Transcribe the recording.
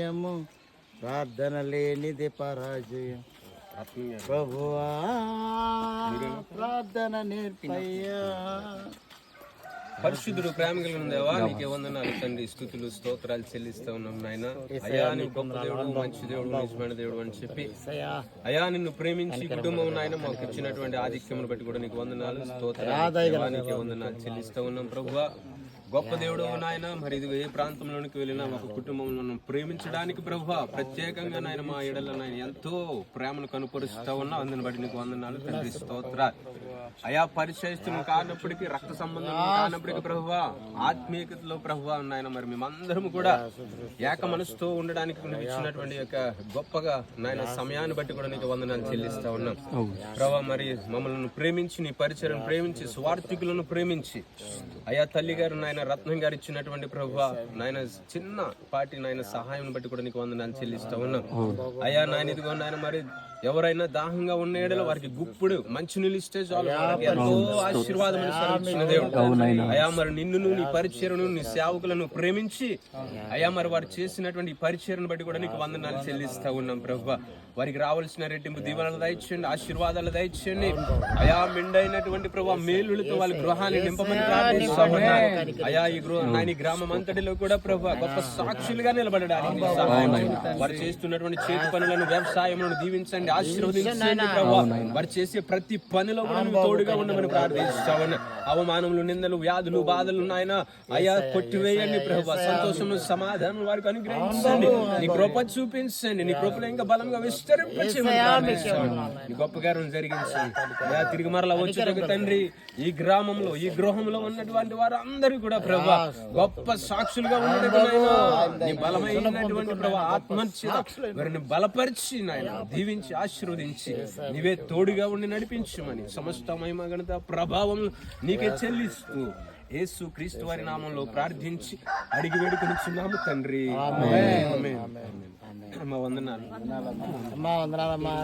విజయము ప్రార్థన లేనిది పరాజయం. ప్రభువా ప్రార్థన నేర్పయ్యా. పరిశుద్ధుడు ప్రేమ కలిగిన దేవా నీకే వందనాలు తండ్రి. స్థుతులు స్తోత్రాలు చెల్లిస్తూ ఉన్నాం నాయన. అయ్యా నీ గొప్ప దేవుడు మంచి దేవుడు నిజమైన దేవుడు అని చెప్పి అయ్యా నిన్ను ప్రేమించి కుటుంబం నాయన మాకు ఇచ్చినటువంటి ఆధిక్యమును బట్టి కూడా నీకు వందనాలు స్తోత్రాలు. నీకే వందనాలు చెల్లిస్తూ ఉన్నాం ప్రభువా. గొప్ప దేవుడు నాయన మరి ఇది ఏ ప్రాంతంలోనికి వెళ్ళినా ఒక కుటుంబంలో ప్రేమించడానికి ప్రభు ప్రత్యేకంగా నాయన మా ఎడల నాయన ఎంతో ప్రేమను కనుపరుస్తూ ఉన్నాం. అందుని బట్టి నీకు వందనాలు తండ్రి స్తోత్ర అయా పరిచయస్తులు కానప్పటికీ రక్త సంబంధం కానప్పటికీ ప్రభు ఆత్మీయతలో ప్రభు నాయన మరి మేమందరం కూడా ఏక మనసుతో ఉండడానికి ఇచ్చినటువంటి యొక్క గొప్పగా నాయన సమయాన్ని బట్టి కూడా నీకు వందనాలు చెల్లిస్తా ఉన్నాం. ప్రభా మరి మమ్మల్ని ప్రేమించి నీ పరిచయం ప్రేమించి స్వార్థికులను ప్రేమించి అయా తల్లి గారు నాయన రత్నం గారు ఇచ్చినటువంటి ప్రభు నాయన చిన్న పాటి నాయన సహాయం బట్టి కూడా నీకు వందనాలు చెల్లిస్తా ఉన్నాం. అయ్యా నాయన ఇదిగో నాయన మరి ఎవరైనా దాహంగా ఉన్న ఏడల వారికి గుప్పుడు మంచి నిలిస్తే చాలు. ఎంతో ఆశీర్వాదం ఇచ్చిన దేవుడు. అయా మరి నిన్ను నీ పరిచయను నీ సేవకులను ప్రేమించి అయా మరి వారు చేసినటువంటి పరిచయను బట్టి కూడా నీకు వందనాలు చెల్లిస్తా ఉన్నాం ప్రభు. వారికి రావాల్సిన రెట్టింపు దీవెనలు దయచేయండి ఆశీర్వాదాలు దయచేయండి. అయా మెండైనటువంటి ప్రభు మేలులతో వాళ్ళ గృహాన్ని నింపమని ప్రార్థిస్తా. అయా ఈ గృహ నాయన ఈ గ్రామం అంతటిలో కూడా ప్రభు గొప్ప సాక్షులుగా నిలబడడానికి. వారు చేస్తున్నటువంటి చేతి పనులను వ్యవసాయములను దీవించండి ఆశీర్వదించండి ప్రభు. వారు చేసే ప్రతి పనిలో కూడా నువ్వు తోడుగా ఉండమని ప్రార్థిస్తామని అవమానములు నిందలు వ్యాధులు బాధలు నాయన. అయా కొట్టివేయండి ప్రభు. సంతోషము సమాధానం వారికి అనుగ్రహించండి. నీ కృప చూపించండి. నీ కృపలో ఇంకా బలంగా. నీ గొప్ప కార్యం జరిగించండి. తిరిగి మరలా వచ్చేటకు తండ్రి ఈ గ్రామంలో ఈ గృహంలో ఉన్నటువంటి వారందరూ కూడా ప్రభా గొప్ప సాక్షులుగా నీ బలమైనటువంటి ప్రభా ఆత్మచేత వారిని బలపరిచి నాయన దీవించి ఆశీర్వదించి నీవే తోడుగా ఉండి నడిపించమని సమస్త మహిమ గణత ప్రభావం నీకే చెల్లిస్తూ యేసు క్రీస్తు వారి నామంలో ప్రార్థించి అడిగి వేడుకొనిచున్నాము తండ్రి. అమ్మ వందనాలు. అమ్మా వందనాలమ్మా.